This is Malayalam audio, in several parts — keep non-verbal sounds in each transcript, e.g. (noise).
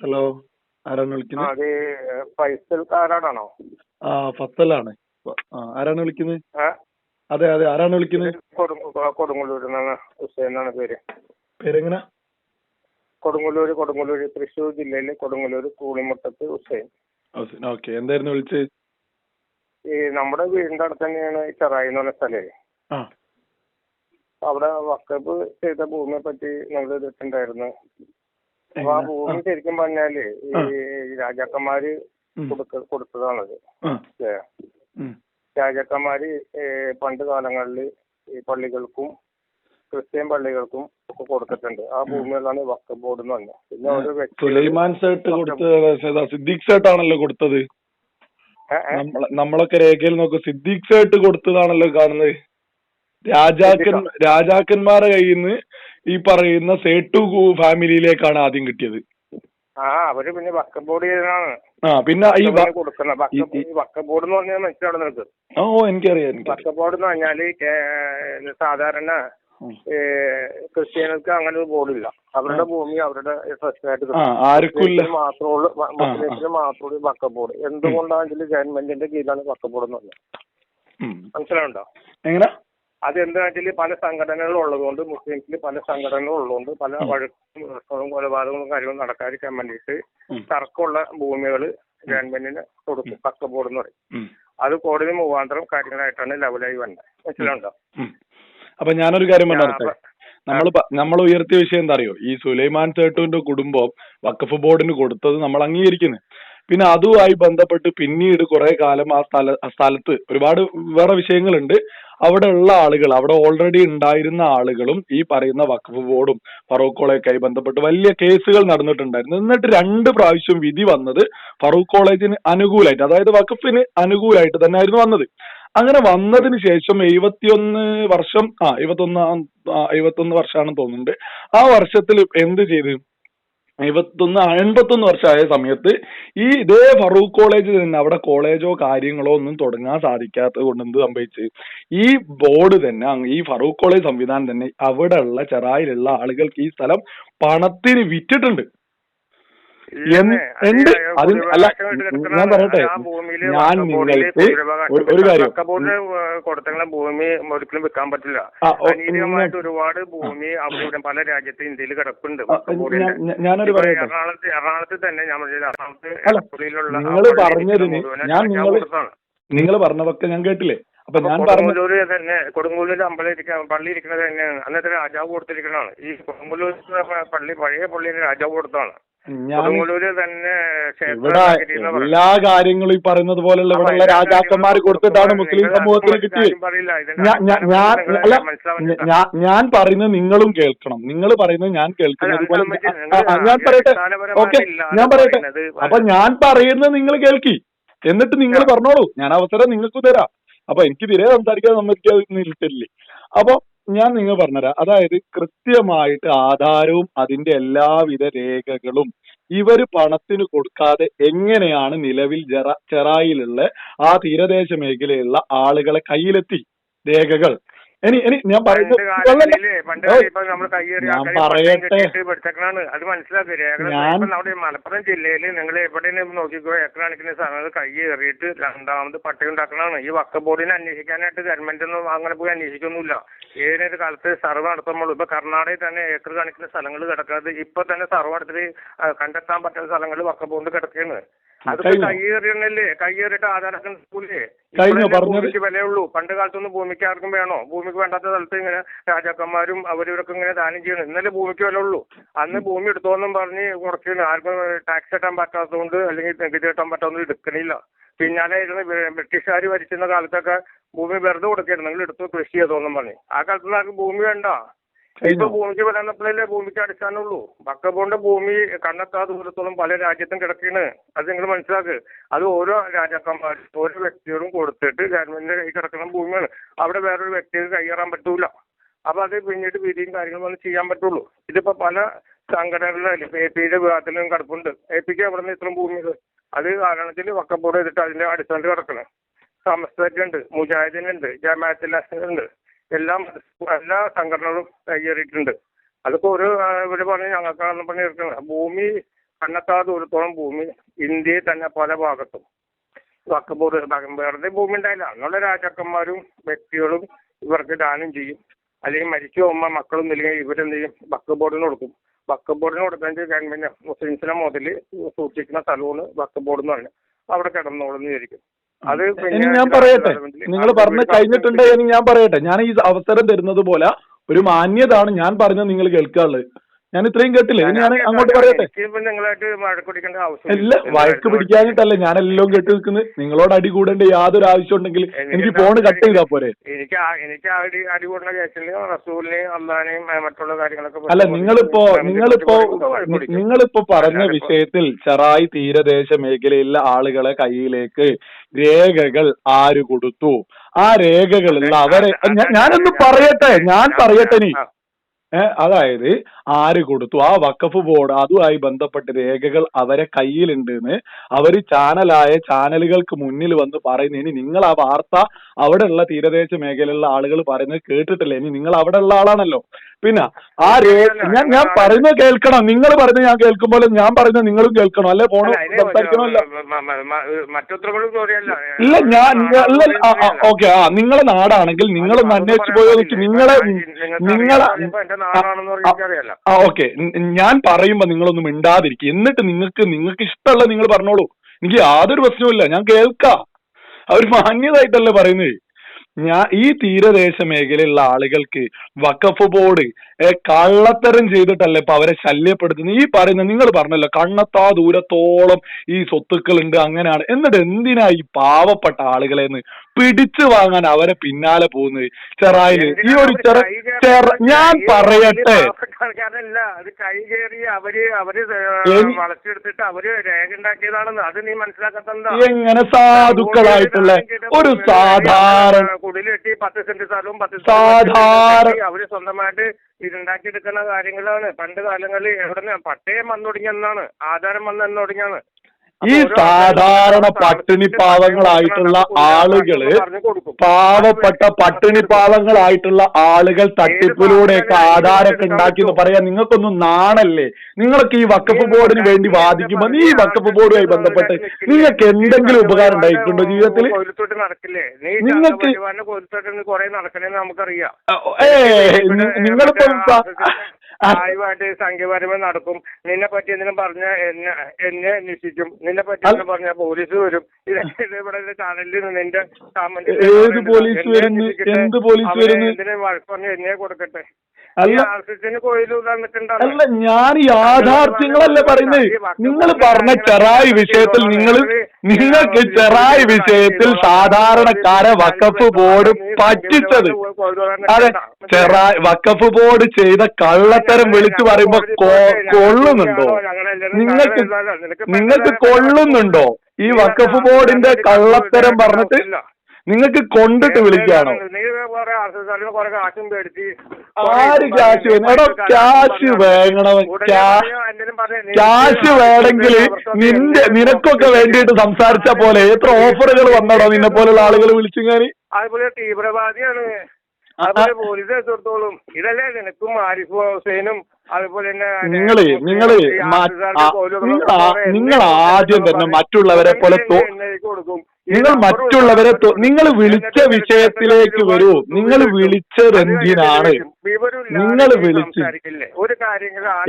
ഹലോ ആരാണ് വിളിക്കുന്നത് അത് ഫൈസൽ കാരാടാണോ? ആ ഫസൽ ആണ് ആരാണ് വിളിക്കുന്നത് അതെ അതെ ആരാണ് വിളിക്കുന്നത് കൊടുങ്ങല്ലൂർ കൊടുങ്ങല്ലൂരിൽ നിന്നാണ് ഹുസൈൻ എന്നാണ് പേര്. പേരെങ്ങനെ? കൊടുങ്ങല്ലൂര് കൊടുങ്ങല്ലൂര് തൃശ്ശൂർ ജില്ലയിലെ കൊടുങ്ങല്ലൂര് കൂളിമുട്ടത്ത് ഹുസൈൻ. ഓക്കെ. എന്തായിരുന്നു വിളിച്ചത് ഈ നമ്മുടെ വീടിന്റെ അടുത്ത് തന്നെയാണ് ഈ ചെറായി എന്ന് പറഞ്ഞ സ്ഥലേ അവിടെ വക്കപ്പ് ചെയ്ത ഭൂമിയെ പറ്റി നിങ്ങൾ ഇതിട്ടുണ്ടായിരുന്നു അപ്പൊ ആ? ഭൂമി ശരിക്കും പറഞ്ഞാൽ ഈ രാജാക്കന്മാര്. കൊടുക്ക കൊടുത്തതാണത്. ഏ. രാജാക്കന്മാര് ഏ, പണ്ട് കാലങ്ങളിൽ ഈ പള്ളികൾക്കും ക്രിസ്ത്യൻ പള്ളികൾക്കും ഒക്കെ കൊടുത്തിട്ടുണ്ട്. ആ ഭൂമികളാണ് വക്ക ബോർഡ് എന്ന് പറഞ്ഞത്. പിന്നെ ഓരോ വ്യക്തി സുലൈമാൻ സേട്ട് കൊടുത്ത സിദ്ദീഖ് സേട്ടാണല്ലോ കൊടുത്തത്. നമ്മളൊക്കെ രേഖയിൽ നോക്കും സിദ്ദീഖ് സേട്ട് കൊടുത്തതാണല്ലോ കാണുന്നത്. രാജാക്കൻ രാജാക്കന്മാരെ കയ്യിൽ നിന്ന് ഈ പറയുന്ന സേട്ടു ഫാമിലിയിലേക്കാണ് ആദ്യം കിട്ടിയത്. ആ അവർ പിന്നെ വക്കം ബോർഡ് ചെയ്തതാണ് ആ പിന്നെ ഈ കൊടുക്കുന്നത് വക്ക വക്ക ബോർഡ് എന്ന് പറഞ്ഞാൽ മനസ്സിലാണ് നിനക്ക്? ഓ എനിക്കറിയാം വക്കം വക്ക ബോർഡ് എന്ന് പറഞ്ഞാൽ സാധാരണ ക്രിസ്ത്യാനികൾക്ക് അങ്ങനെ ഒരു ബോർഡില്ല അവരുടെ ഭൂമി അവരുടെ ട്രസ്റ്റ് ആയിട്ട് ആ ആർക്കുമില്ല മുസ്ലിംസിന് മാത്രമേ ഉള്ളൂ വ- മുസ്ലിംസിന് മാത്രമേ ഉള്ളൂ ബോർഡ് എന്തുകൊണ്ടാണെങ്കിലും ഗവൺമെന്റിന്റെ കീഴിലാണ് വക്കം ബോർഡ് എന്ന് പറഞ്ഞത്. മനസ്സിലാവുണ്ടോ എങ്ങനെ? അത് എന്താ വെച്ചാൽ പല സംഘടനകളും ഉള്ളതുകൊണ്ട് മുസ്ലിംസിൽ പല സംഘടനകളും ഉള്ളതുകൊണ്ട് പല വഴക്കും പ്രശ്നങ്ങളും കൊലപാതകങ്ങളും കാര്യങ്ങളും നടക്കാതിരിക്കാൻ വേണ്ടിയിട്ട്. തർക്കമുള്ള ഭൂമികൾ ഗവൺമെന്റിന് കൊടുക്കും പക്ക ബോർഡ് എന്ന് പറയും. അത് കോടതി മുഖാന്തരം കാര്യങ്ങളായിട്ടാണ് ലെവലായി വന്നത് മനസ്സിലുണ്ടോ. അപ്പൊ ഞാനൊരു കാര്യം പറഞ്ഞു നമ്മൾ നമ്മൾ ഉയർത്തിയ വിഷയം എന്താ അറിയോ? ഈ സുലൈമാൻ സേട്ടുവിന്റെ കുടുംബം വഖഫ് ബോർഡിന് കൊടുത്തത് നമ്മൾ അംഗീകരിക്കുന്നു. പിന്നെ അതുമായി ബന്ധപ്പെട്ട് പിന്നീട് കുറെ കാലം ആ സ്ഥല സ്ഥലത്ത് ഒരുപാട് വേറെ വിഷയങ്ങളുണ്ട്. അവിടെ ഉള്ള ആളുകൾ അവിടെ ഓൾറെഡി ഉണ്ടായിരുന്ന ആളുകളും ഈ പറയുന്ന വഖഫ് ബോർഡും ഫറൂഖ് കോളേജുമായി ബന്ധപ്പെട്ട് വലിയ കേസുകൾ നടന്നിട്ടുണ്ടായിരുന്നു. എന്നിട്ട് രണ്ട് പ്രാവശ്യം വിധി വന്നത് ഫറൂഖ് കോളേജിന് അനുകൂലമായിട്ട് അതായത് വഖഫിന് അനുകൂലമായിട്ട് തന്നെ ആയിരുന്നു വന്നത്. അങ്ങനെ വന്നതിന് ശേഷം എഴുപത്തിയൊന്ന് വർഷം ആ എഴുപത്തൊന്ന് എഴുപത്തൊന്ന് വർഷമാണെന്ന് തോന്നുന്നുണ്ട്. ആ വർഷത്തിൽ എന്ത് ചെയ്ത്? എഴുപത്തൊന്ന് എൺപത്തൊന്ന് വർഷമായ സമയത്ത് ഈ ഇതേ ഫറൂഖ് കോളേജിൽ നിന്ന് അവിടെ കോളേജോ കാര്യങ്ങളോ ഒന്നും തുടങ്ങാൻ സാധിക്കാത്തത് കൊണ്ട് എന്ത് സംഭവിച്ച്? ഈ ബോർഡ് തന്നെ ഈ ഫറൂഖ് കോളേജ് സംവിധാനം തന്നെ അവിടെയുള്ള ചെറായിലുള്ള ആളുകൾക്ക് ഈ സ്ഥലം പണത്തിന് വിറ്റിട്ടുണ്ട്. എന്ത്? അത് അല്ല, ഞാൻ പറയട്ടെ. ഞാൻ നിങ്ങൾക്ക് ഒരു- കാര്യം. കൊടുത്തുള്ള ഭൂമി ഒരിക്കലും വിൽക്കാൻ പറ്റില്ല. അനീതികമായിട്ട് ഒരുപാട് ഭൂമി അവിടെ ഇവിടെ പല രാജ്യത്ത് ഇന്ത്യയിൽ കിടപ്പുണ്ട് ഞാനൊരു പറയട്ടെ? എറണാകുളത്ത് എറണാകുളത്ത് തന്നെ ഞാൻ പറഞ്ഞത് എറണാകുളത്ത് പള്ളി പറഞ്ഞതിന് ഞാൻ നിങ്ങൾ പറഞ്ഞതൊക്കെ ഞാൻ കേട്ടില്ലേ? അപ്പൊ ഞാൻ കൊടുങ്ങല്ലൂര് തന്നെ കൊടുങ്ങല്ലൂര് അമ്പലം ഇരിക്കുന്ന പള്ളി ഇരിക്കുന്നത് തന്നെയാണ്. അന്നത്തെ രാജാവ് കൊടുത്തിരിക്കുന്നതാണ്. ഈ കൊടുങ്ങല്ലൂർ പള്ളി പഴയ പള്ളിയിൽ രാജാവ് കൊടുത്തതാണ്. കൊടുങ്ങല്ലൂര് തന്നെ ഇവിടെ എല്ലാ കാര്യങ്ങളും ഈ പറയുന്നത് ഇവിടെയുള്ള എല്ലാ രാജാക്കന്മാർ കൊടുത്തിട്ടാണ് മുസ്ലിം സമൂഹത്തിന് കിട്ടിയത്. ഞാൻ അല്ല ഞാൻ പറയുന്നത് നിങ്ങളും കേൾക്കണം. നിങ്ങൾ പറയുന്നത് ഞാൻ കേൾക്കുന്നത് പോലെ ഞാൻ പറയട്ടെ. ഓക്കെ ഞാൻ പറയട്ടെ. അപ്പൊ ഞാൻ പറയുന്നത് നിങ്ങൾ കേൾക്കി. എന്നിട്ട് നിങ്ങൾ പറഞ്ഞോളൂ. ഞാൻ അവസരം നിങ്ങൾക്ക് തരാം. അപ്പൊ എനിക്ക് തീരെ സംസാരിക്കാൻ നിൽക്കില്ലേ അപ്പൊ ഞാൻ നിങ്ങൾ പറഞ്ഞുതരാം അതായത് കൃത്യമായിട്ട് ആധാരവും അതിന്റെ എല്ലാവിധ രേഖകളും ഇവർ പണത്തിന് കൊടുക്കാതെ എങ്ങനെയാണ് നിലവിൽ ജറ ചെറായിലുള്ള ആ തീരദേശ മേഖലയിലുള്ള ആളുകളെ കയ്യിലെത്തി രേഖകൾ. ഇനി ഇനി ഞാൻ പറയട്ടെ. മലപ്പുറം ജില്ലയിൽ നിങ്ങൾ എവിടെ നോക്കിക്കോ ഏക്കർ കണക്കിന് സ്ഥലങ്ങൾ കയ്യേറിയിട്ട് രണ്ടാമത് പട്ടയം ഉണ്ടാക്കണതാണ്. ഈ വക്ക ബോർഡിനെ അന്വേഷിക്കാനായിട്ട് ഗവൺമെന്റ് ഒന്നും അങ്ങനെ പോയി അന്വേഷിക്കൊന്നുമില്ല. ഏതൊരു കാലത്ത് സർവ നടത്തുമ്പോൾ ഇപ്പൊ കർണാടകയിൽ തന്നെ ഏക്കർ കണക്കിന് സ്ഥലങ്ങൾ കിടക്കാതെ ഇപ്പൊ തന്നെ സർവ നടത്തി കണ്ടെത്താൻ പറ്റുന്ന സ്ഥലങ്ങൾ വക്ക ബോർഡ് കിടക്കുകയാണ്? കയ്യേറിയല്ലേ കയ്യേറിയിട്ട് പറഞ്ഞത്? ഭൂമിക്ക് വിലയുള്ളൂ. പണ്ട് കാലത്തൊന്നും ഭൂമിക്ക് ആർക്കും വേണോ? ഭൂമിക്ക് വേണ്ടാത്ത സ്ഥലത്ത് ഇങ്ങനെ രാജാക്കന്മാരും അവരിവരൊക്കെ ഇങ്ങനെ ദാനം ചെയ്യണം ഇന്നലെ ഭൂമിക്ക് വില ഉള്ളൂ. അന്ന് ഭൂമി എടുത്തോന്നും പറഞ്ഞ് കുറച്ച് ആർക്കും ടാക്സ് കെട്ടാൻ പറ്റാത്തതുകൊണ്ട് അല്ലെങ്കിൽ നികുതി കെട്ടാൻ പറ്റാത്തതുകൊണ്ട് എടുക്കണില്ല. പിന്നാലെ ഇരുന്ന് ബ്രി- ബ്രിട്ടീഷുകാർ ഭരിച്ചിരുന്ന കാലത്തൊക്കെ ഭൂമി വെറുതെ കൊടുക്കായിരുന്നു. നിങ്ങൾ എടുത്തു കൃഷി ചെയ്തോന്നും പറഞ്ഞ്. ആ കാലത്ത് ആർക്കും ഭൂമി വേണ്ട. ഇപ്പൊ? ഭൂമിക്ക് വില എന്നപ്പോഴല്ലേ ഭൂമിക്ക് അടിസ്ഥാനമുള്ളൂ. ബക്കബോണ്ട് ഭൂമി കണ്ണെത്താ ദൂരത്തോളം പല രാജ്യത്തും കിടക്കാണ് അത് നിങ്ങൾ മനസ്സിലാക്ക്. അത് ഓരോ രാജാക്കന്മാരും ഓരോ വ്യക്തികളും കൊടുത്തിട്ട് ഗവൺമെന്റിന്റെ കൈ കിടക്കുന്ന ഭൂമിയാണ്. അവിടെ വേറൊരു വ്യക്തിക്ക് കൈയേറാൻ പറ്റൂല. അപ്പൊ അത് പിന്നീട് വിധിയും കാര്യങ്ങളും ഒന്നും ചെയ്യാൻ പറ്റുള്ളൂ. ഇതിപ്പോ പല സംഘടനകളിലും എ പിയുടെ വിഭാഗത്തിലും കിടപ്പുണ്ട്. എ പിക്ക് എവിടെ നിന്ന് ഇത്രയും ഭൂമി ഉണ്ട്. അത് കാരണത്തിൽ വക്കബോർഡ് ചെയ്തിട്ട് അതിന്റെ അടിസ്ഥാനത്തിൽ കിടക്കണം. സമസ്തക്കുണ്ട് മുജാഹിദിനുണ്ട് ജമാഅത്തുണ്ട് എല്ലാം എല്ലാ സംഘടനകളും കയ്യേറിയിട്ടുണ്ട് അതൊക്കെ ഒരു ഇവർ പറഞ്ഞ് ഞങ്ങൾക്കാണെന്ന് പറഞ്ഞ് ഭൂമി കണ്ണെത്താ ദൂരത്തോളം ഭൂമി ഇന്ത്യയിൽ തന്നെ പല ഭാഗത്തും. വക്കബോർഡ് വെറുതെ ഭൂമി ഉണ്ടായില്ല. അന്നുള്ള രാജാക്കന്മാരും വ്യക്തികളും ഇവർക്ക് ദാനം ചെയ്യും. അല്ലെങ്കിൽ മരിച്ചു പോകുമ്പോൾ മക്കളും ഇല്ലെങ്കിൽ ഇവരെന്ത് ചെയ്യും. വക്ക് ബോർഡിന് കൊടുക്കും. വക്ക് ബോർഡിന് കൊടുക്കാൻ ഗവൺമെന്റ് മുസ്ലിംസിനെ മുതൽ സൂക്ഷിക്കുന്ന സ്ഥലമാണ് വക്ക് ബോർഡ് എന്ന് പറയുന്നത്. അവിടെ കിടന്നോളെന്ന് വിചാരിക്കും. അത് ഇനി ഞാൻ പറയട്ടെ. നിങ്ങൾ പറഞ്ഞ് കഴിഞ്ഞിട്ടുണ്ട് ഇനി ഞാൻ പറയട്ടെ. ഞാൻ ഈ അവസരം തരുന്നത് പോലെ ഒരു മാന്യതാണ് ഞാൻ പറഞ്ഞത് നിങ്ങൾ കേൾക്കാനുള്ളത്. ഞാൻ ഇത്രയും കേട്ടില്ലേ? ഇനി ഞാൻ അങ്ങോട്ട് പറയട്ടെ? ഇല്ല വഴക്ക് പിടിക്കാനിട്ടല്ല. ഞാനെല്ലാം കേട്ട് നിൽക്കുന്നത് നിങ്ങളോട് അടി കൂടേണ്ട യാതൊരു ആവശ്യം ഉണ്ടെങ്കിൽ എനിക്ക് ഫോൺ കട്ട് ചെയ്താ പോരെ? എനിക്ക് എനിക്ക് അടി അടി കൂടുന്ന കേസിൽ റസൂലിനെയും മറ്റുള്ള കാര്യങ്ങളൊക്കെ അല്ല നിങ്ങളിപ്പോ നിങ്ങളിപ്പോ നിങ്ങളിപ്പോ പറഞ്ഞ വിഷയത്തിൽ ചെറായി തീരദേശ മേഖലയിലെ ആളുകളെ കയ്യിലേക്ക് രേഖകൾ ആര് കൊടുത്തു? ആ രേഖകളുള്ള അവരെ ഞാൻ- ഞാനൊന്ന് പറയട്ടെ. ഞാൻ പറയട്ടെ നീ അതായത് ആര് കൊടുത്തു ആ വക്കഫ് ബോർഡ് അതുമായി ബന്ധപ്പെട്ട രേഖകൾ അവരെ കയ്യിലുണ്ട് എന്ന് അവർ ചാനലായ ചാനലുകൾക്ക് മുന്നിൽ വന്ന് പറയുന്നത് ഇനി നിങ്ങൾ ആ വാർത്ത അവിടെയുള്ള തീരദേശ മേഖലയിലുള്ള ആളുകൾ പറയുന്നത് കേട്ടിട്ടില്ല ഇനി നിങ്ങൾ അവിടെ ഉള്ള ആളാണല്ലോ പിന്നെ ആ ഞാൻ ഞാൻ പറയുന്നത് കേൾക്കണം നിങ്ങൾ പറയുന്നത് ഞാൻ കേൾക്കുമ്പോൾ ഞാൻ പറയുന്നത് നിങ്ങളും കേൾക്കണം അല്ലെ ഫോൺ അതിന് സംസാരിക്കണമല്ലോ ഇല്ല ഞാൻ അല്ല ഓക്കെ ആ നിങ്ങളെ നാടാണെങ്കിൽ നിങ്ങളൊന്ന് അന്വേഷിച്ചു പോയോ നിങ്ങളെ നിങ്ങളെ നാടാണെന്ന് പറഞ്ഞാൽ ഓക്കെ. ഞാൻ പറയുമ്പോ നിങ്ങളൊന്നും മിണ്ടാതിരിക്കും. എന്നിട്ട് നിങ്ങൾക്ക് നിങ്ങൾക്ക് ഇഷ്ടമുള്ള നിങ്ങൾ പറഞ്ഞോളൂ. എനിക്ക് യാതൊരു പ്രശ്നവുമില്ല ഞാൻ കേൾക്കാം. അവർ മാന്യതായിട്ടല്ലേ പറയുന്നത്. ഞാൻ ഈ തീരദേശ മേഖലയിലുള്ള ആളുകൾക്ക് വഖഫ് ബോർഡ് കള്ളത്തരം ചെയ്തിട്ടല്ലേ ഇപ്പൊ അവരെ ശല്യപ്പെടുത്തുന്നത്? ഈ പറയുന്ന നിങ്ങൾ പറഞ്ഞല്ലോ കണ്ണത്താ ദൂരത്തോളം ഈ സ്വത്തുക്കളുണ്ട് അങ്ങനെയാണ്. എന്നിട്ട് എന്തിനാ ഈ പാവപ്പെട്ട ആളുകളെന്ന് പിടിച്ചു വാങ്ങാൻ അവരെ പിന്നാലെ പോകുന്നത്. ചെറായിൽ ഈ ഒരു ചെറ ചെറ ഞാൻ പറയട്ടെ. കാരണമില്ല അത് കൈ കയറി അവർ അവർ വളച്ചെടുത്തിട്ട് അവർ രേഖ ഉണ്ടാക്കിയതാണെന്ന്. അത് നീ മനസ്സിലാക്കാത്ത എങ്ങനെ സാധുക്കളായിട്ടുള്ള ഒരു സാധാരണ കുടിൽ കെട്ടി പത്ത് സെന്റ് സ്ഥലവും പത്ത് സാധാരണ- അവർ സ്വന്തമായിട്ട് ഇതുണ്ടാക്കിയെടുക്കുന്ന കാര്യങ്ങളാണ്. പണ്ട് കാലങ്ങളിൽ എവിടെ പട്ടയം വന്നൊടുങ്ങിയെന്നാണ് ആധാരം വന്നു ഈ സാധാരണ പട്ടിണി പാവങ്ങളായിട്ടുള്ള ആളുകൾ പാവപ്പെട്ട പട്ടിണി പാവങ്ങളായിട്ടുള്ള ആളുകൾ തട്ടിപ്പിലൂടെയൊക്കെ ആധാരമൊക്കെ ഉണ്ടാക്കി എന്ന് പറയാൻ നിങ്ങൾക്കൊന്നും നാണല്ലേ? നിങ്ങൾക്ക് ഈ വക്കഫ് ബോർഡിന് വേണ്ടി വാദിക്കുമ്പോൾ നീ വക്കഫ് ബോർഡുമായി ബന്ധപ്പെട്ട് നിങ്ങൾക്ക് എന്തെങ്കിലും ഉപകാരം ഉണ്ടായിട്ടുണ്ടോ ജീവിതത്തിൽ നിങ്ങൾക്ക് ഏ നിങ്ങളിപ്പോ ആയുമായിട്ട് സംഖ്യപരമായി നടക്കും. നിന്നെ പറ്റി എന്തെങ്കിലും പറഞ്ഞ എന്നെ എന്നെ അന്വേഷിക്കും. നിന്നെ പറ്റി എന്തെങ്കിലും പറഞ്ഞ പോലീസ് വരും. ഇത് ഇവിടെ ചാനലിൽ നിന്റെ സാമ്പത്തിക? എന്തിനും വഴക്ക് പറഞ്ഞ് എന്നെ കൊടുക്കട്ടെ? അല്ല ഞാൻ യാഥാർത്ഥ്യങ്ങളല്ല പറയുന്നത് നിങ്ങൾ പറഞ്ഞ ചെറായി വിഷയത്തിൽ നിങ്ങൾ നിങ്ങൾക്ക് ചെറായി വിഷയത്തിൽ സാധാരണക്കാരെ വക്കഫ് ബോർഡ് പറ്റിച്ചത് അതെ ചെറായി വക്കഫ് ബോർഡ് ചെയ്ത കള്ളത്തരം വിളിച്ചു പറയുമ്പോ കൊള്ളുന്നുണ്ടോ നിങ്ങൾക്ക് നിങ്ങൾക്ക് കൊള്ളുന്നുണ്ടോ ഈ വക്കഫ് ബോർഡിന്റെ കള്ളത്തരം പറഞ്ഞിട്ട് നിങ്ങൾക്ക് കൊണ്ടിട്ട് വിളിക്കാണോ? ആര് ക്യാഷ് വേണം എടോ ക്യാഷ് വേണം ക്യാ- ക്യാഷ് വേണമെങ്കിൽ നിന്റെ നിനക്കൊക്കെ വേണ്ടിയിട്ട് സംസാരിച്ച പോലെ. എത്ര ഓഫറുകൾ വന്നടോ നിന്നെ പോലുള്ള ആളുകൾ വിളിച്ചുങ്ങാനി? അതുപോലെ തീവ്രവാദിയാണ്. അതുപോലെ പോലീസ് എടുത്തോളും. ഇതല്ലേ നിനക്കും ആരിഫ് ഹുസൈനും അതുപോലെ തന്നെ നിങ്ങൾ നിങ്ങൾ ആദ്യം തന്നെ മറ്റുള്ളവരെ പോലെ കൊടുക്കും. നിങ്ങൾ മറ്റുള്ളവരെ നിങ്ങൾ വിളിച്ച വിഷയത്തിലേക്ക് വരൂ. നിങ്ങൾ. വിളിച്ചത് എന്തിനാണ് നിങ്ങൾ വിളിച്ച്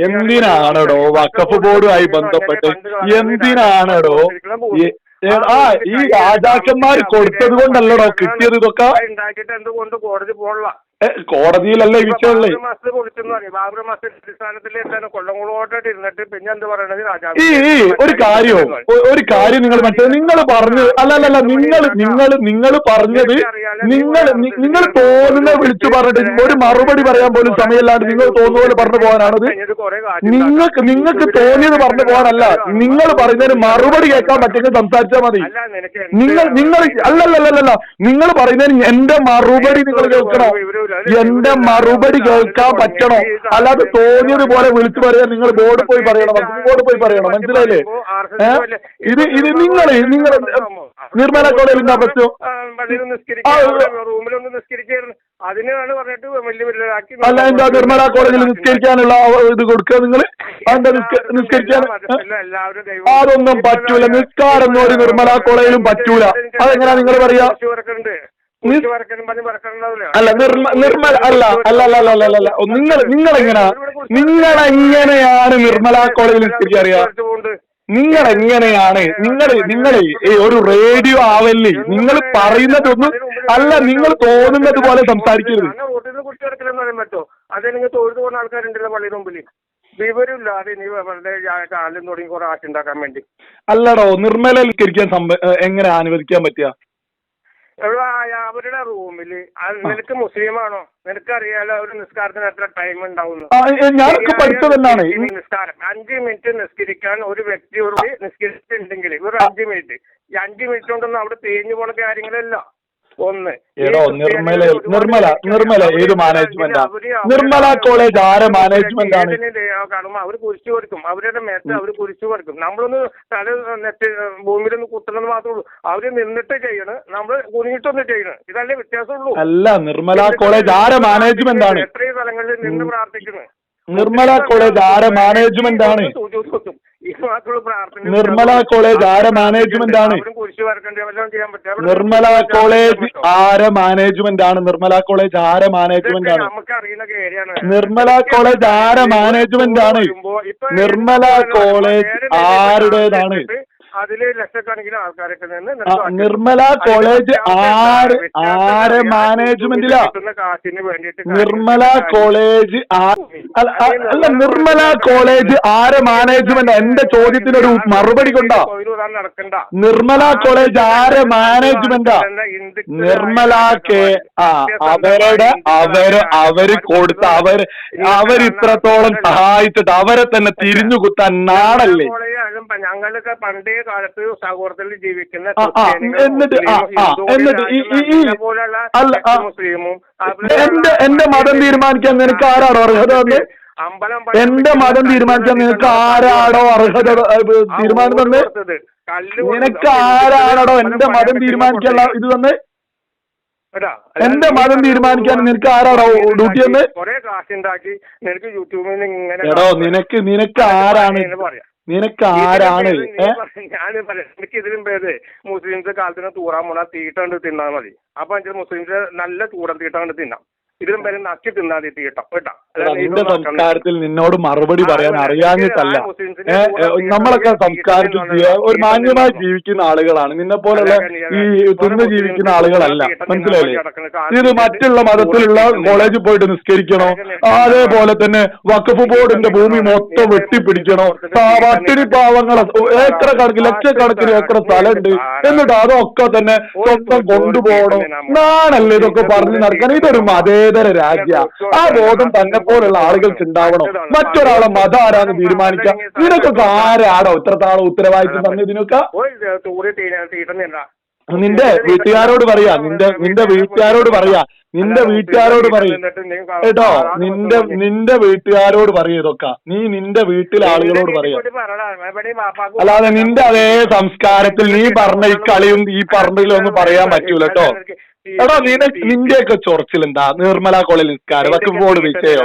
എന്തിനാണടോ വക്കഫ് ബോർഡുമായി ബന്ധപ്പെട്ട് എന്തിനാണടോ? ആ ഈ രാജാക്കന്മാർ കൊടുത്തത് കൊണ്ടല്ലടോ കിട്ടിയത് ഇതൊക്കെ? ഉണ്ടാക്കിയിട്ട് എന്തുകൊണ്ട് കോടതി പോകണില്ല ഏ, കോടതിയിലല്ലേ വിഷയമുള്ളേ ബാബറി മസ്ജിദ് പൊളിച്ചെന്ന് പറയും. ബാബറി മസ്ജിദ് അടിസ്ഥാനത്തിൽ എന്താണ് കൊള്ളങ്ങളോട്ടായിട്ട് ഇരുന്നിട്ട് പിന്നെ എന്ത് പറയണത് രാജാവ് ഈ ഈ ഒരു കാര്യോ ഒരു കാര്യം നിങ്ങൾ മറ്റേ നിങ്ങൾ പറഞ്ഞു അല്ലല്ലല്ല നിങ്ങൾ നിങ്ങൾ നിങ്ങൾ പറഞ്ഞത് നിങ്ങൾ നി- നിങ്ങൾ തോന്നുന്ന വിളിച്ചു പറഞ്ഞിട്ട് ഒരു മറുപടി പറയാൻ പോലും സമയമില്ലാണ്ട് നിങ്ങൾ തോന്നുന്ന പോലെ പറഞ്ഞു പോകാനാണത് നിങ്ങൾക്ക് നിങ്ങൾക്ക് തോന്നിയത് പറഞ്ഞു പോകാനല്ല. നിങ്ങൾ പറയുന്നതിന് മറുപടി കേൾക്കാൻ പറ്റുമെങ്കിൽ സംസാരിച്ചാൽ മതി. അല്ല നിനക്ക് നിങ്ങൾ നിങ്ങൾ അല്ലല്ലല്ലല്ല. നിങ്ങൾ പറയുന്നതിന് എന്റെ മറുപടി നിങ്ങൾ കേൾക്കണം? എന്റെ മറുപടി കേൾക്കാൻ പറ്റണോ? അല്ലാതെ തോന്നിയത് പോലെ വിളിച്ചു പറയാൻ നിങ്ങൾ ബോർഡ് പോയി പറയണം ബോർഡ് പോയി പറയണം മനസ്സിലായില്ലേ? ഇത് ഇത് നിങ്ങൾ നിങ്ങൾ നിർമ്മല പ്രശ്നം നിസ്കരിക്കുക റൂമിലൊന്ന് നിസ്കരിക്കായിരുന്നു. അതിനാണ് പറഞ്ഞിട്ട് വലിയ അല്ല എന്താ നിർമ്മല കോളേജിൽ നിസ്കരിക്കാനുള്ള ഇത് കൊടുക്കുക നിങ്ങൾ എന്താ നിസ്കരിക്കാൻ അതൊന്നും പറ്റൂല. നിസ്കാരം ഒരു നിർമ്മല കോളേജിലും പറ്റൂല. അതെങ്ങനെയാ നിങ്ങൾ പറയാ? അല്ല നിർമ്മ നിർമ്മല അല്ല അല്ല അല്ല അല്ല അല്ല അല്ല നിങ്ങൾ നിങ്ങൾ എങ്ങനെയാ നിങ്ങൾ എങ്ങനെയാണ് നിർമ്മല കോളേജിൽ അറിയാ? നിങ്ങൾ എങ്ങനെയാണ് നിങ്ങൾ നിങ്ങൾ ഒരു റേഡിയോ ആവല്ലേ നിങ്ങൾ പറയുന്നതൊന്നും അല്ല നിങ്ങൾ തോന്നുന്നത് പോലെ സംസാരിക്കരുത്. ആൾക്കാരുണ്ടല്ലോ പള്ളിയുടെ മുമ്പിൽ വിവരമില്ലാതെ നീ വെറുതെ കാലം തുടങ്ങി കുറെ ആറ്റുണ്ടാക്കാൻ വേണ്ടി. അല്ലടോ നിർമ്മലവൽക്കരിക്കാൻ എങ്ങനെ അനുവദിക്കാൻ പറ്റുക? അവരുടെ റൂമിൽ നിനക്ക് മുസ്ലിമാണോ? നിനക്കറിയാലോ ഒരു നിസ്കാരത്തിന് എത്ര ടൈം ഉണ്ടാവുന്നു. നിസ്കാരം. അഞ്ചു മിനിറ്റ് നിസ്കരിക്കാൻ ഒരു വ്യക്തി ഒരു നിസ്കരിച്ചിട്ടുണ്ടെങ്കിൽ ഒരു അഞ്ചു മിനിറ്റ് ഈ അഞ്ചു മിനിറ്റ് കൊണ്ടൊന്നും അവിടെ തേഞ്ഞു പോണ കാര്യങ്ങളല്ല. ഒന്ന്. എടോ നിർമ്മല നിർമ്മല നിർമ്മല ഏത് മാനേജ്മെന്റാ നിർമ്മല കോളേജ് ആരെ മാനേജ്മെന്റ് ആണ്? കാണുമ്പോ അവർ കുരിശു കൊടുക്കും. അവരുടെ മേത്ത് അവർ കുരിശു കൊടുക്കും. നമ്മളൊന്ന് തല നെറ്റ് ഭൂമിയിലൊന്ന് കുത്തണമെന്ന് മാത്രമേ ഉള്ളൂ. അവർ നിന്നിട്ട് ചെയ്യണ്. നമ്മൾ കുനിഞ്ഞിട്ടൊന്ന് ചെയ്യണം. ഇതല്ലേ വ്യത്യാസമുള്ളൂ. അല്ല നിർമ്മല കോളേജ് ആരെ മാനേജ്മെന്റ് ആണ്? എത്രയും സ്ഥലങ്ങളിൽ നിന്ന് പ്രാർത്ഥിക്കുന്നു നിർമ്മല കോളേജ് ആരെ മാനേജ്മെന്റ് ആണ്? നിർമ്മല കോളേജ് ആര മാനേജ്മെന്റ് ആണ്? നിർമ്മല കോളേജ് ആര മാനേജ്മെന്റ് ആണ്? നിർമ്മല കോളേജ് ആര മാനേജ്മെന്റ് ആണ്? നിർമ്മല കോളേജ് ആര മാനേജ്മെന്റ് ആണ്? നിർമ്മല കോളേജ് ആരുടേതാണ് അതിൽ ലക്ഷക്കണക്കിന് ആൾക്കാരൊക്കെ നിന്ന് നിർമ്മല കോളേജ് ആര് ആരെ മാനേജ്മെന്റിലാ കാശിന് വേണ്ടിയിട്ട് നിർമ്മല കോളേജ് അല്ല നിർമ്മല കോളേജ് ആരെ മാനേജ്മെന്റ് എന്റെ ചോദ്യത്തിന് ഒരു മറുപടി കൊണ്ടാ നടക്കണ്ട നിർമ്മല കോളേജ് ആരെ മാനേജ്മെന്റാ നിർമ്മല കെ ആ അവരുടെ അവർ അവർ കൊടുത്ത അവർ അവരിത്രത്തോളം സഹായിച്ചിട്ട് അവരെ തന്നെ തിരിഞ്ഞു കുത്താൻ നാടല്ലേ ഞങ്ങളൊക്കെ പണ്ടേ കാലത്ത് സൗഹൃദത്തിൽ ജീവിക്കുന്ന എന്നിട്ട് എന്നിട്ട് അല്ല, മുസ്ലിമും എന്റെ എന്റെ മതം തീരുമാനിക്കാൻ നിനക്ക് ആരാണോ അർഹത തന്നെ? അമ്പലം എന്റെ മതം തീരുമാനിക്കാൻ നിനക്ക് ആരാണോ അർഹത തീരുമാനം തന്നെ? നിനക്ക് ആരാണോ എന്റെ മതം തീരുമാനിക്കാനുള്ള ഇത് തന്നെ? എന്റെ മതം തീരുമാനിക്കാൻ നിനക്ക് ആരാടോ ഡ്യൂട്ടി തന്നെ? കൊറേ കാശുണ്ടാക്കി നിനക്ക് യൂട്യൂബിൽ നിന്ന് ഇങ്ങനെ എടോ നിനക്ക് നിനക്ക് ആരാണ് എന്ന് പറയാം. നിനക്ക് ആരാണ് ഞാൻ ഞാൻ എനിക്ക് ഇതിലും പേര്. മുസ്ലിംസ് കാലത്തിന് തൂറാൻ പോണ തീട്ട കണ്ട് തിന്നാൽ മതി. അപ്പൊ എനിക്ക് മുസ്ലിംസ് നല്ല തൂറൻ തീട്ട കണ്ട് തിന്നാം. ഇതിലും വരെ നക്കി തിന്നാൽ കേട്ടോ കേട്ടോ. നിന്റെ സംസ്കാരത്തിൽ നിന്നോട് മറുപടി പറയാൻ അറിയാഞ്ഞിട്ടല്ല. നമ്മളൊക്കെ സംസ്കാരത്തിൽ ഒരു മാന്യമായി ജീവിക്കുന്ന ആളുകളാണ്. നിന്നെ പോലുള്ള ഈ തിന്ന് ജീവിക്കുന്ന ആളുകളല്ല. മനസ്സിലായില്ലേ? ഇത് മറ്റുള്ള മതത്തിലുള്ള കോളേജിൽ പോയിട്ട് നിസ്കരിക്കണോ? അതേപോലെ തന്നെ വഖഫ് ബോർഡിന്റെ ഭൂമി മൊത്തം വെട്ടിപ്പിടിക്കണോ പട്ടിണി പാവങ്ങളെ ഏക്കർ കണക്കിന് ലക്ഷക്കണക്കിന് ഏക്കറ സ്ഥലമുണ്ട്? എന്നിട്ട് അതൊക്കെ തന്നെ സ്വന്തം കൊണ്ടുപോകണം? നാണല്ലേ ഇതൊക്കെ പറഞ്ഞു നടക്കാൻ? ഇതൊരു മതേതര രാജ്യ ആ ബോധം തന്നെ പോലുള്ള ആളുകൾക്ക് ഉണ്ടാവണം. മറ്റൊരാളെ മതം ആരാന്ന് തീരുമാനിക്കാം ഇതിനൊക്കെ ആരാടോ ഇത്രത്താളോ ഉത്തരവാദിത്വം തന്നെ ഇതിനൊക്കെ? നിന്റെ വീട്ടുകാരോട് പറയാ. നിന്റെ നിന്റെ വീട്ടുകാരോട് പറയാ. നിന്റെ വീട്ടുകാരോട് പറയും. കേട്ടോ നിന്റെ നിന്റെ വീട്ടുകാരോട് പറയും ഇതൊക്കെ. നീ നിന്റെ വീട്ടിലെ ആളുകളോട് പറയാ. അല്ലാതെ നിന്റെ അതേ സംസ്കാരത്തിൽ നീ പറഞ്ഞ ഈ കളിയും ഈ പറഞ്ഞതിലും ഒന്നും പറയാൻ പറ്റൂല കേട്ടോ. എടാ നിന്റെ നിന്റെയൊക്കെ ചൊറച്ചിലെന്താ? നിർമ്മല കോളേജ് നിസ്കാരം. അതൊക്കെ ബോർഡ് വിഷയോ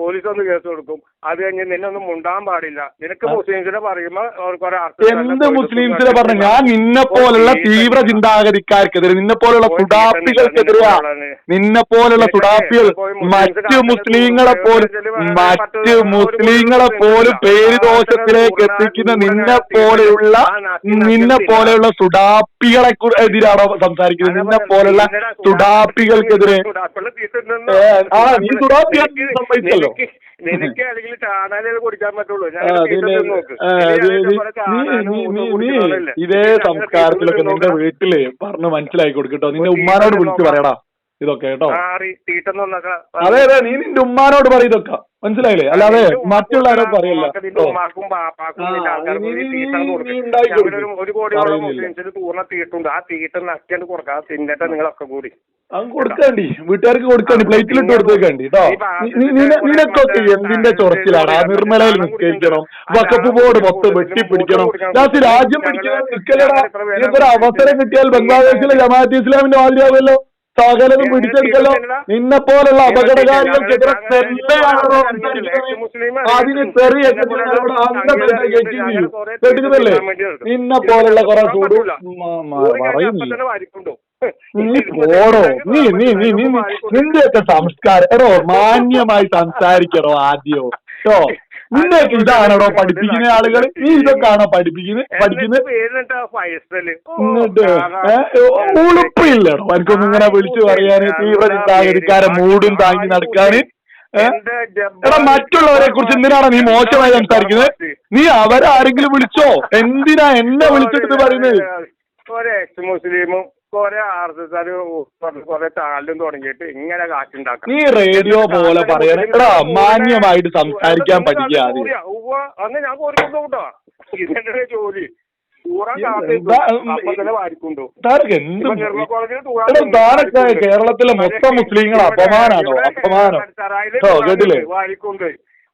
പോലീസ് ഒന്ന് കേസ് കൊടുക്കും. അത് കഴിഞ്ഞ് നിന്നെ ഒന്നും മുണ്ടാൻ പാടില്ല. നിനക്ക് മുസ്ലിംസിനെ പറയുമ്പോ എന്ത് മുസ്ലിംസിനെ പറഞ്ഞു? ഞാൻ നിന്നെ പോലുള്ള തീവ്ര ചിന്താഗതിക്കാർക്കെതിരെ നിന്നെ പോലുള്ള സുഡാപ്പികൾക്കെതിരെയാ. നിന്നെ പോലുള്ള സുഡാപ്പികൾ മറ്റ് മുസ്ലിങ്ങളെ പോലും മറ്റ് മുസ്ലിങ്ങളെ പോലും പേര് ദോഷത്തിലേക്ക് എത്തിക്കുന്ന നിന്നെ പോലെയുള്ള നിന്നെ പോലെയുള്ള സുഡാപ്പികളെ എതിരാണോ സംസാരിക്കുന്നത്. നിന്നെ പോലുള്ള തുടാപ്പികൾക്കെതിരെ. ആ, നീ തുടാപ്പി സമ്മതിച്ചല്ലോ. നിനക്ക് അല്ലെങ്കിൽ കുടിക്കാൻ പറ്റുള്ളൂ. ഇതേ സംസ്കാരത്തിലൊക്കെ നിന്റെ വീട്ടിൽ പറഞ്ഞ് മനസ്സിലാക്കി കൊടുക്കട്ടോ. നിന്റെ ഉമ്മാനോട് വിളിച്ചു പറയടാ. ഇതൊക്കെ കേട്ടോ. അതെ അതെ നീ നിന്റെ ഉമ്മാനോട് പറ ഇതൊക്കെ. മനസ്സിലായില്ലേ? അല്ലാതെ മറ്റുള്ളവരെ പറയല്ല. ഒരു കോടിയോളം. മുസ്ലിംസിന് തീട്ടുണ്ട്. ആ തീറ്റ നക്കിയാണ്ട് കൊടുക്കാം. തിന്നിട്ട് നിങ്ങളൊക്കെ കൂടി. അത് കൊടുക്കണ്ടി. വീട്ടുകാർക്ക് കൊടുക്കണ്ടി. പ്ലേറ്റിൽ ഇട്ട് കൊടുത്തേക്കണ്ടി കേട്ടോ. നിനക്കൊക്കെ എന്തിന്റെ ചൊറച്ചിലാണ് ആ നിർമ്മലയിൽ നിസ്കരിക്കണം. വക്കപ്പ് ബോർഡ് മൊത്തം വെട്ടിപ്പിടിക്കണം. ലാസ്റ്റ് രാജ്യം പിടിക്കണം നിൽക്കലടാ നിനക്കൊരു അവസരം കിട്ടിയാൽ ബംഗ്ലാദേശിലെ ജമാഅത്ത് ഇസ്ലാമിന്റെ മാതിരിയാവല്ലോ സകലതും പിടിച്ചെടുക്കലോ നിന്നെ പോലുള്ള അപകടകാരികൾക്കെതിരെ അതിന് ചെറിയ കേട്ടിരുന്നല്ലേ നിന്നെ പോലുള്ള കുറെ ചൂട് പറയുന്നില്ല നീ. പോടോ നീ നീ നീ നീ നിന്റെയൊക്കെ സംസ്കാരം. എടോ മാന്യമായി സംസാരിക്കണോ ആദ്യോ? കേട്ടോ നിന്റെയൊക്കെ ഇതാണോ പഠിപ്പിക്കുന്ന ആളുകൾ നീ ഇതൊക്കെയാണോ പഠിപ്പിക്കുന്നത് പഠിക്കുന്നത് ഉളുപ്പില്ലടോ എനിക്കൊന്നും ഇങ്ങനെ വിളിച്ചു പറയാന് തീവ്ര ചിന്താഗതിക്കാരെ മൂടും താങ്ങി നടക്കാന് എടാ മറ്റുള്ളവരെ കുറിച്ച് എന്തിനാണ് നീ മോശമായി സംസാരിക്കുന്നത് നീ അവരാരെങ്കിലും വിളിച്ചോ എന്തിനാ എന്നെ വിളിച്ചിട്ട് പറയുന്നത് ഒരു എക്സ് മുസ്ലിമും കുറെ ആർ എസ് എസ് കുറെ ചാനലും തുടങ്ങിയിട്ട് ഇങ്ങനെ കാറ്റുണ്ടാക്കാം നീ റേഡിയോ പോലെ പറയണ എടാ മാന്യമായിട്ട് സംസാരിക്കാൻ പഠിക്കുക അന്ന് ഞാൻ കോരിക്കൊണ്ടു കേട്ടോ. ഇതെന്റെ ജോലി. കേരളത്തിലെ മൊത്തം മുസ്ലിങ്ങൾ അപമാനാണോ? അപമാനം. കേട്ടോ കേട്ടില്ലേ?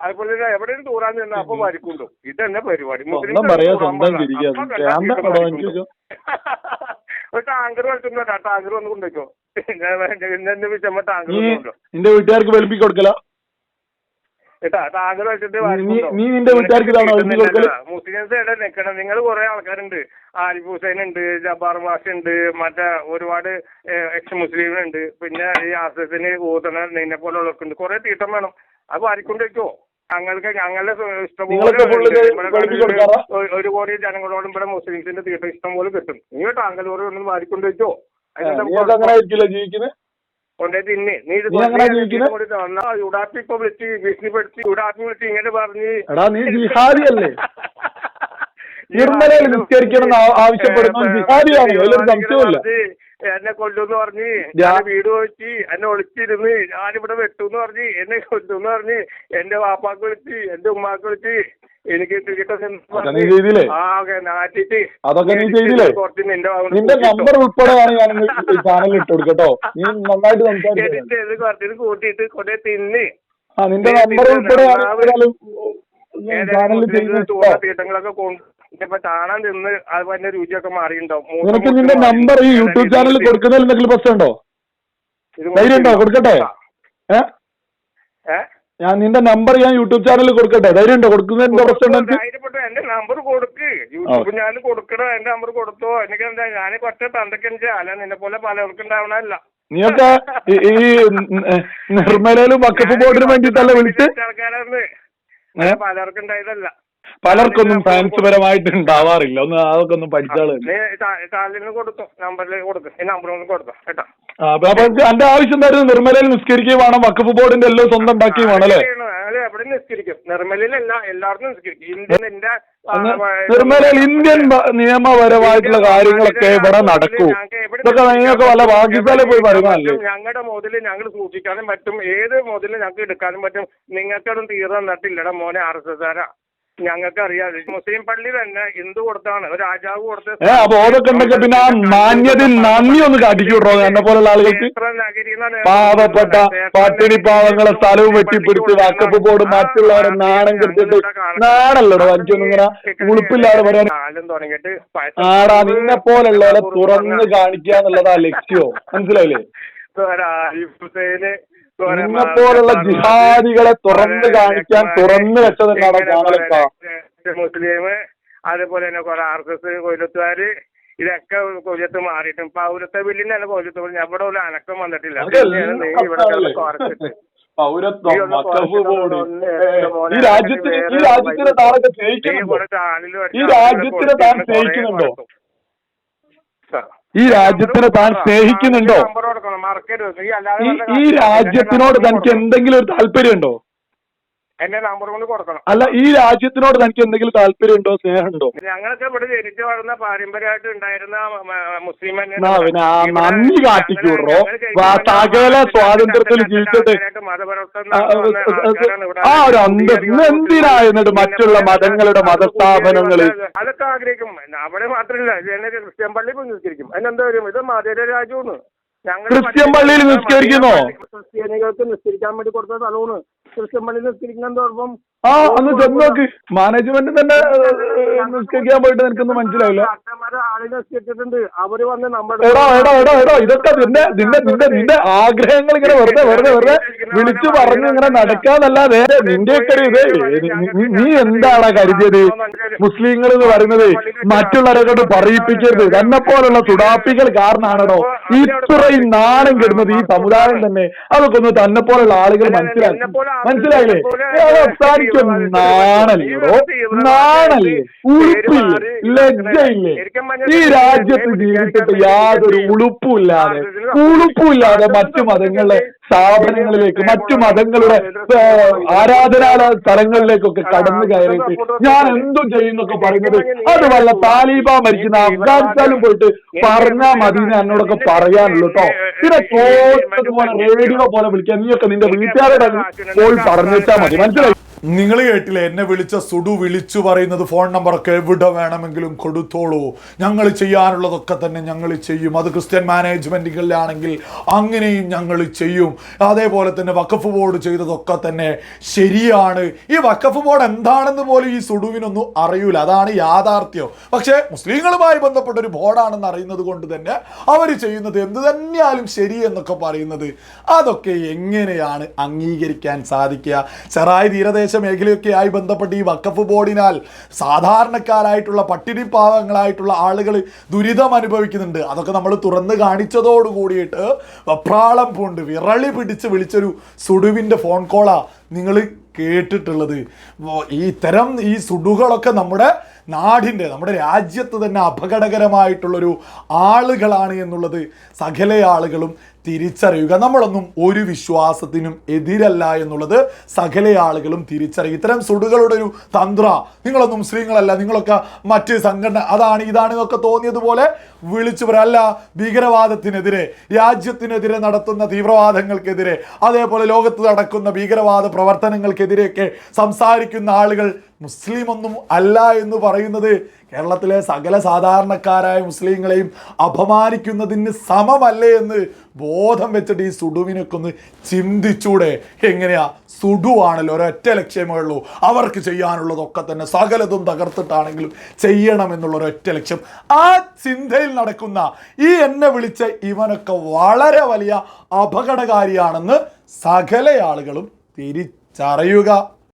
അതുപോലെ തന്നെ എവിടെയും തൂറാൻ നിന്ന അപ്പൊ വരിക്കുണ്ടോ. ഇതന്നെ പരിപാടി. സ്വന്തം പറയാ സ്വന്തം ചോദിച്ചോ? ഒരു ടാങ്കർ വലിച്ചിട്ടുണ്ടോ ടാങ്കർ വന്ന് കൊണ്ടുവയ്ക്കോ എന്നെ വിഷമ ടാങ്കർ നിന്റെ വീട്ടുകാർക്ക് വെളുപ്പി കൊടുക്കല? ടാങ്കർ വെച്ചിട്ട് നീ- നിന്റെ വീട്ടുകാർക്ക്? മുസ്ലിംസ് ഇവിടെ നിൽക്കണം നിങ്ങൾ കുറെ ആൾക്കാരുണ്ട്. ആരിഫ് ഹുസൈൻ ഉണ്ട് ജബ്ബാർ മാഷ് ഉണ്ട് മറ്റേ ഒരുപാട് എക്സ് മുസ്ലിം ഉണ്ട്. പിന്നെ ഈ ആസിഫിന് ഊതണ നിന്നെ പോലെ ഉള്ളവർക്കുണ്ട് കുറെ തീട്ടം വേണം. അത് വാരിക്കൊണ്ടിരിക്കുവോ ഞങ്ങൾക്ക് ഞങ്ങളുടെ ഇഷ്ടം നിങ്ങളൊക്കെ full ഇത് വെളുപ്പി കൊടുക്കാറാ? ഒരു കോടി ജനങ്ങളോടും ഇവിടെ മുസ്ലിംസിന്റെ തീട്ടം ഇഷ്ടം പോലെ കിട്ടും. നീ ടാങ്കലോറ് ഒന്ന് വാരിക്കൊണ്ട് വെച്ചോ. കൊണ്ടേ തിന്നെ. നീ ഇത് നീ എങ്ങനെയാ ജീവിക്കുന്നെ? യുഡാപ്പി ഇപ്പൊ വിളിച്ച് ഭീഷണിപ്പെടുത്തി യുഡാപ്പി വിളിച്ച് ഇങ്ങനെ പറഞ്ഞ് (laughs) നിർമ്മലയിൽ നിസ്കരിക്കണം സംശയമില്ല എന്നെ കൊല്ലുന്ന് പറഞ്ഞ് ഞാൻ വീട് വെച്ച് എന്നെ ഒളിച്ചിരുന്ന് ഞാനിവിടെ വെട്ടുന്ന് പറഞ്ഞ് എന്നെ കൊല്ലുന്ന് പറഞ്ഞ് എന്റെ വാപ്പാക്ക് വിളിച്ച് എന്റെ ഉമ്മാക്ക് വിളിച്ച് എനിക്ക് ക്രിക്കറ്റ് ചെയ്തില്ലേ? ആകെ നാട്ടിട്ട്? കുറച്ച് നിന്റെ ഭാഗം നിന്റെ നമ്പർ ഉൾപ്പെടെയാണ് ഞാൻ ചാനലിൽ ഇട്ട് കൊടുക്കട്ടോ നീ നന്നായിട്ട് സംസാരിക്കണം എഡിറ്റ് ചെയ്ത് കുറച്ചിട്ട് കൂട്ടിയിട്ട് കൊണ്ടേ തിന്ന് ആ നിന്റെ നമ്പർ ഉൾപ്പെടെ ചാനലിൽ ചെയ്യുന്ന തീട്ടങ്ങളൊക്കെ കൊണ്ട് ഇപ്പൊ കാണാൻ നിന്ന് അത് തന്നെ രുചിയൊക്കെ മാറിയിട്ടുണ്ടാവും. നിനക്ക് നിന്റെ നമ്പർ ഈ യൂട്യൂബ് ചാനലിൽ കൊടുക്കുന്നതിൽ എന്തെങ്കിലും പ്രശ്നമുണ്ടോ ധൈര്യമുണ്ടോ കൊടുക്കട്ടെ? ഞാൻ നിന്റെ നമ്പർ ഞാൻ യൂട്യൂബ് ചാനലിൽ കൊടുക്കട്ടെ. ധൈര്യം ഉണ്ടോ? കൊടുക്കുന്നതിന്റെ പ്രശ്നം എന്റെ നമ്പർ കൊടുക്ക്. യൂട്യൂബ് ഞാൻ കൊടുക്കണോ. എന്റെ നമ്പർ കൊടുത്തോ. എനിക്ക് എന്താ ഞാൻ കൊറ്റ തണ്ടക്കഞ്ച് അല്ല നിന്നെ പോലെ പലർക്കും ഉണ്ടാവണല്ല നീയൊക്കെ ഈ- (laughs) നിർമ്മലയിലും വക്കഫ് ബോർഡിനും വേണ്ടിട്ടല്ല വിളിച്ച്? പലർക്കും ഉണ്ടായതല്ല. പലർക്കൊന്നും സയൻസ് പരമായിട്ട് ഉണ്ടാവാറില്ല. ഒന്ന് അതൊക്കെ ഒന്ന് പഠിച്ചാൽ അപ്പൊ എന്റെ ആവശ്യം എന്തായിരുന്നു നിർമ്മലയിൽ നിസ്കരിക്കുകയും വേണം. വക്കഫ് ബോർഡിന്റെ എല്ലാം സ്വന്തം ഉണ്ടാക്കുകയും വേണം അല്ലേ? നിർമ്മലയിൽ ഇന്ത്യൻ നിയമപരമായിട്ടുള്ള കാര്യങ്ങളൊക്കെ ഇവിടെ നടക്കൂ. ഇതൊക്കെ നിങ്ങൾക്ക് വല്ല പാകിസ്ഥാനിൽ പോയി പറയുന്നതല്ലേ? ഞങ്ങളുടെ മുതൽ ഞങ്ങൾ സൂക്ഷിക്കാനും പറ്റും. ഏത് മുതൽ ഞങ്ങൾക്ക് എടുക്കാനും പറ്റും. നിങ്ങൾക്കതും തീരെ തന്നിട്ടില്ലടാ മോനെ ആർ എസ് എസ് ഞങ്ങൾക്ക് അറിയാതെ മുസ്ലിം പള്ളി തന്നെ ഹിന്ദു കൊടുത്താണ്. രാജാവ് കൊടുത്ത ഏ അപ്പൊ ഓരൊക്കെ ഉണ്ടെങ്കിൽ പിന്നെ ആ മാന്യതയിൽ നന്ദി ഒന്ന് കാട്ടിക്കൂട്ടോ എന്നെ പോലുള്ള ആളുകൾക്ക്? പാവപ്പെട്ട പട്ടിണി പാവങ്ങളെ സ്ഥലവും വെട്ടിപ്പിടിച്ച് വാക്കപ്പ് ബോർഡ് മറ്റുള്ളവരെ നാണം കെടുത്തിട്ട് നാണല്ലടോ എനിക്കൊന്നും ഇങ്ങനെ ഉളുപ്പില്ലാതെ പറയാൻ. ആടാ നിന്നെ പോലുള്ളവരെ തുറന്ന് കാണിക്കുക എന്നുള്ളതാ ലക്ഷ്യോ. മനസ്സിലായില്ലേ? ഹുസൈന് നിന്നെ പോലുള്ള ജിഹാദികളെ തുറന്ന് കാണിക്കാൻ തുറന്ന് വെച്ചത് മുസ്ലിം അതുപോലെ തന്നെ കുറെ ആർ എസ് എസ് കൊല്ലത്തുകാര് ഇതൊക്കെ കൊല്ലത്ത് മാറിയിട്ടും പൗരത്വ ബില്ലിന്റെ തന്നെ കൊല്ലത്ത് പറഞ്ഞു അവിടെ ഒരു അനക്കം വന്നിട്ടില്ല. പൗരത്വം രാജ്യത്തിന് രാജ്യത്തിന് താനൊക്കെ സ്നേഹിക്കുന്നുണ്ടോ ഈ രാജ്യത്തിനെ താൻ സ്നേഹിക്കുന്നുണ്ടോ ഈ രാജ്യത്തിനെ താൻ സ്നേഹിക്കുന്നുണ്ടോ? ഈ രാജ്യത്തിനോട് തനിക്ക് എന്തെങ്കിലും ഒരു താല്പര്യമുണ്ടോ? എന്റെ നമ്പർ കൊണ്ട് കൊടുക്കണം അല്ല ഈ രാജ്യത്തിനോട് തനിക്ക് എന്തെങ്കിലും താല്പര്യമുണ്ടോ സ്നേഹമുണ്ടോ ഞങ്ങളൊക്കെ ഇവിടെ ജനിച്ചു വളർന്ന പാരമ്പര്യമായിട്ട് ഉണ്ടായിരുന്ന മുസ്ലിം നന്ദി കാട്ടിക്കൂടോ സകല സ്വാതന്ത്ര്യത്തിൽ ജീവിച്ചിട്ട് ആ, ഒരു അന്തസ് എന്തിനാ എന്നിട്ട് മറ്റുള്ള മതങ്ങളുടെ മതസ്ഥാപനങ്ങൾ അതൊക്കെ ആഗ്രഹിക്കും അവിടെ മാത്രമല്ല ക്രിസ്ത്യൻ പള്ളി പോയി നിസ്കരിക്കും അതിനെന്താ വരും ഇത് മതേര രാജ്യമാണ് ക്രിസ്ത്യൻ പള്ളിയിൽ നിസ്കരിക്കുന്നോ? ക്രിസ്ത്യാനികൾക്ക് നിസ്കരിക്കാൻ വേണ്ടി കൊടുത്ത സ്ഥലമാണ്. ക്രിസ്ത്യൻ പള്ളിയിൽ നിസ്കരിക്കുന്ന കുഴപ്പം ആ ഒന്ന് ചെന്ന് നോക്ക്. മാനേജ്മെന്റ് തന്നെ നിസ്കരിക്കാൻ പോയിട്ട് നിനക്കൊന്നും മനസ്സിലാവില്ല. എടാ എടാ എടാ എടോ ഇതൊക്കെ നിന്റെ നിന്റെ നിന്റെ നിന്റെ ആഗ്രഹങ്ങൾ ഇങ്ങനെ വെറുതെ വെറുതെ വെറുതെ വിളിച്ചു പറഞ്ഞു ഇങ്ങനെ നടക്കാന്നല്ലാതെ നിന്റെയൊക്കെ ഒക്കെ ഇത് നീ- എന്താണ് കരുതിയത്? മുസ്ലിങ്ങൾ എന്ന് പറയുന്നത് മറ്റുള്ളവരെ കൊണ്ട് പറയിപ്പിക്കരുത്. എന്നെ പോലുള്ള സുഡാപ്പികൾ കാരണമാണോ ഇത്രയും നാണം കെടുന്നത് ഈ സമുദായം തന്നെ. അതൊക്കെ ഒന്ന് തന്നെ പോലുള്ള ആളുകൾ മനസ്സിലാക്കി. മനസ്സിലായില്ലേ? അവസാനിക്കും. നാണല്ലോ നാണല്ലേ? ഉളുപ്പില്ലേ ലജ്ജയില്ലേ? ഈ രാജ്യത്ത് ജീവിച്ചിട്ട് യാതൊരു ഉളുപ്പുമില്ലാതെ ഉളുപ്പുമില്ലാതെ മറ്റു മതങ്ങളിലെ സ്ഥാപനങ്ങളിലേക്ക് മറ്റു മതങ്ങളുടെ ആരാധനാല ആരാധനാലയ സ്ഥലങ്ങളിലേക്കൊക്കെ കടന്നു കയറിയിട്ട് ഞാൻ എന്തും ചെയ്യുന്നൊക്കെ പറയുന്നത് അത് വല്ല താലിബാൻ മരിക്കുന്ന അഫ്ഗാനിസ്ഥാനിൽ പോയിട്ട് പറഞ്ഞാ മതി എന്ന് എന്നോടൊക്കെ പറയാനുള്ളൂ കേട്ടോ പിന്നെ റേഡിയോ പോലെ വിളിക്കാൻ നീയൊക്കെ നിന്റെ വീട്ടുകാരോടൊക്കെ പോയി പറഞ്ഞിട്ടാ മതി. മനസ്സിലായി? നിങ്ങൾ കേട്ടില്ല? എന്നെ വിളിച്ച സുഡു വിളിച്ചു പറയുന്നത് ഫോൺ നമ്പറൊക്കെ എവിടെ വേണമെങ്കിലും കൊടുത്തോളൂ. ഞങ്ങൾ ചെയ്യാനുള്ളതൊക്കെ തന്നെ ഞങ്ങൾ ചെയ്യും. അത് ക്രിസ്ത്യൻ മാനേജ്മെന്റുകളിലാണെങ്കിൽ അങ്ങനെയും ഞങ്ങൾ ചെയ്യും. അതേപോലെ തന്നെ വഖഫ് ബോർഡ് ചെയ്തതൊക്കെ തന്നെ ശരിയാണ്. ഈ വഖഫ് ബോർഡ് എന്താണെന്ന് പോലും ഈ സുഡുവിനൊന്നും അറിയൂല. അതാണ് യാഥാർത്ഥ്യം. പക്ഷേ മുസ്ലിങ്ങളുമായി ബന്ധപ്പെട്ട ഒരു ബോർഡാണെന്ന് അറിയുന്നത് കൊണ്ട് തന്നെ അവർ ചെയ്യുന്നത് എന്ത് തന്നെയാലും ശരി എന്നൊക്കെ പറയുന്നത്. അതൊക്കെ എങ്ങനെയാണ് അംഗീകരിക്കാൻ സാധിക്കുക? ചെറായി തീരദേശ മേഖലയൊക്കെ ആയി ബന്ധപ്പെട്ട് ഈ വക്കഫ് ബോർഡിനാൽ സാധാരണക്കാരായിട്ടുള്ള പട്ടിണി പാവങ്ങളായിട്ടുള്ള ആളുകൾ ദുരിതം അനുഭവിക്കുന്നുണ്ട്. അതൊക്കെ നമ്മൾ തുറന്ന് കാണിച്ചതോട് കൂടിയിട്ട് വെപ്രാളം പൂണ്ട് വിറളി പിടിച്ച് വിളിച്ചൊരു സുഡുവിന്റെ ഫോൺ കോളാണ് നിങ്ങൾ കേട്ടിട്ടുള്ളത്. ഈ ഇത്തരം ഈ സുടുകളൊക്കെ നമ്മുടെ നാടിന്റെ നമ്മുടെ രാജ്യത്ത് തന്നെ അപകടകരമായിട്ടുള്ളൊരു ആളുകളാണ് എന്നുള്ളത് സകല ആളുകളും തിരിച്ചറിയുക. നമ്മളൊന്നും ഒരു വിശ്വാസത്തിനും എതിരല്ല എന്നുള്ളത് സകല ആളുകളും തിരിച്ചറിയുക. ഇത്തരം സുടുകളുടെ ഒരു തന്ത്ര. നിങ്ങളൊന്നും സ്ത്രീകളല്ല നിങ്ങളൊക്കെ മറ്റ് സംഘടന അതാണ് ഇതാണ് എന്നൊക്കെ തോന്നിയതുപോലെ വിളിച്ചു അല്ല ഭീകരവാദത്തിനെതിരെ രാജ്യത്തിനെതിരെ നടത്തുന്ന തീവ്രവാദങ്ങൾക്കെതിരെ അതേപോലെ ലോകത്ത് നടക്കുന്ന ഭീകരവാദ പ്രവർത്തനങ്ങൾക്കെതിരെയൊക്കെ സംസാരിക്കുന്ന ആളുകൾ മുസ്ലിം ഒന്നും അല്ല എന്ന് പറയുന്നത് കേരളത്തിലെ സകല സാധാരണക്കാരായ മുസ്ലിങ്ങളെയും അപമാനിക്കുന്നതിന് സമമല്ലേ എന്ന് ബോധം വെച്ചിട്ട് ഈ സുഡുവിനൊക്കെ ഒന്ന് ചിന്തിച്ചൂടെ. എങ്ങനെയാ? സുഡുവാണല്ലോ ഒരൊറ്റ ലക്ഷ്യമേ ഉള്ളൂ. അവർക്ക് ചെയ്യാനുള്ളതൊക്കെ തന്നെ സകലതും തകർത്തിട്ടാണെങ്കിലും ചെയ്യണം എന്നുള്ള ഒരൊറ്റ ലക്ഷ്യം. ആ ചിന്തയിൽ നടക്കുന്ന ഈ എന്നെ വിളിച്ച ഇവനൊക്കെ വളരെ വലിയ അപകടകാരിയാണെന്ന് സകല ആളുകളും തിരിച്ചറിയുക.